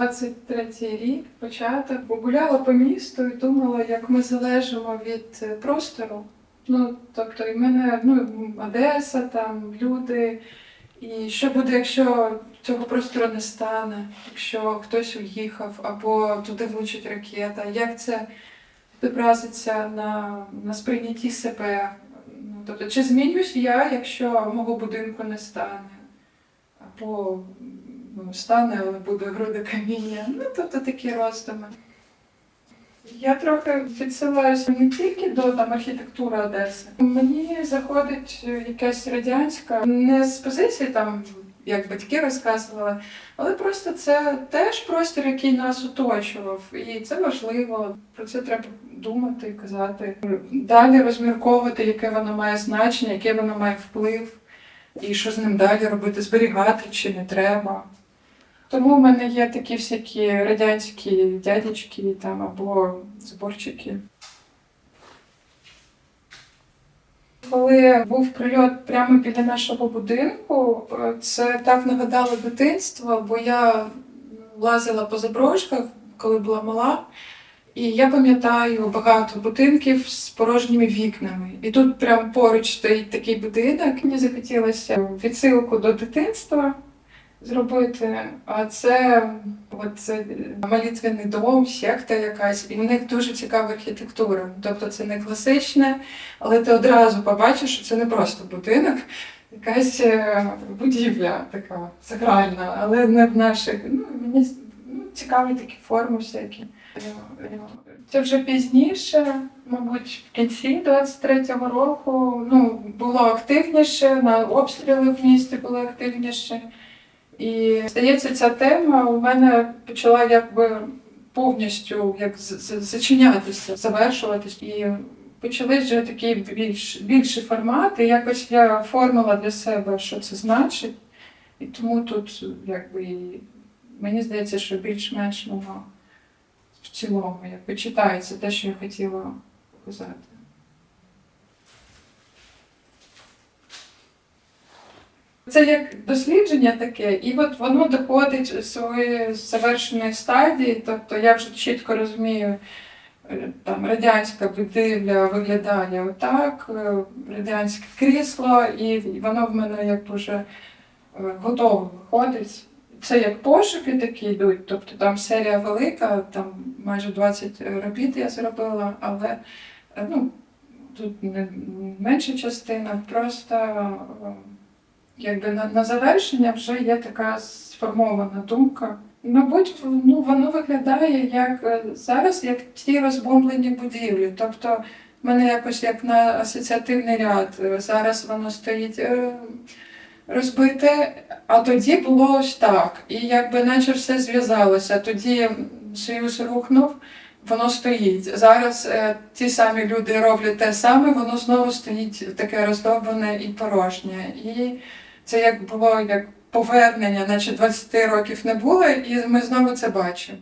23-й рік, початок. бо Гуляла по місту і думала, як ми залежимо від е, простору. Ну, тобто, і мене ну, Одеса, там люди. І що буде, якщо цього простору не стане, якщо хтось уїхав або туди влучить ракета? Як це відобразиться на, на сприйнятті себе? Ну, тобто, чи змінюсь я, якщо мого будинку не стане? Або ну, стане, але буде груди каміння. Ну, тобто такі роздуми. Я трохи відсилаюся не тільки до там, архітектури Одеси. Мені заходить якась радянська, не з позиції там, як батьки розказували, але просто це теж простір, який нас оточував. І це важливо. Про це треба думати і казати. Далі розмірковувати, яке воно має значення, яке воно має вплив, і що з ним далі робити, зберігати чи не треба. Тому в мене є такі всякі радянські дядечки там або зборчики. Коли був прильот прямо біля нашого будинку, це так нагадало дитинство, бо я лазила по заброшках, коли була мала. І я пам'ятаю багато будинків з порожніми вікнами. І тут прямо поруч стоїть такий будинок. Мені захотілося відсилку до дитинства зробити. А це от це молитвений дом, секта якась, і в них дуже цікава архітектура. Тобто це не класичне, але ти одразу побачиш, що це не просто будинок, якась е, будівля така сакральна, але не в наших. Ну, мені ну, цікаві такі форми всякі. Це вже пізніше, мабуть, в кінці 23-го року ну, було активніше, на обстріли в місті були активніше. І здається, ця тема у мене почала якби повністю як зачинятися, завершуватись. І почались вже такі більш, більші формати. Якось я оформила для себе, що це значить. І тому тут якби мені здається, що більш-менш воно в цілому якби читається те, що я хотіла показати. Це як дослідження таке, і от воно доходить до своєї завершеної стадії. Тобто я вже чітко розумію, е, там радянська будівля виглядає отак, е, радянське крісло, і воно в мене як вже е, готово виходить. Це як пошуки такі йдуть, тобто там серія велика, там майже 20 робіт я зробила, але ну, тут не менша частина, просто якби на, на завершення вже є така сформована думка. Мабуть, ну, воно виглядає як е, зараз, як ті розбомблені будівлі. Тобто в мене якось як на асоціативний ряд. Е, Зараз воно стоїть е, розбите, а тоді було ось так. І якби наче все зв'язалося. Тоді Союз рухнув, воно стоїть. Зараз ті самі люди роблять те саме, воно знову стоїть таке роздовбане і порожнє. І це як було як повернення, наче 20 років не було, і ми знову це бачимо.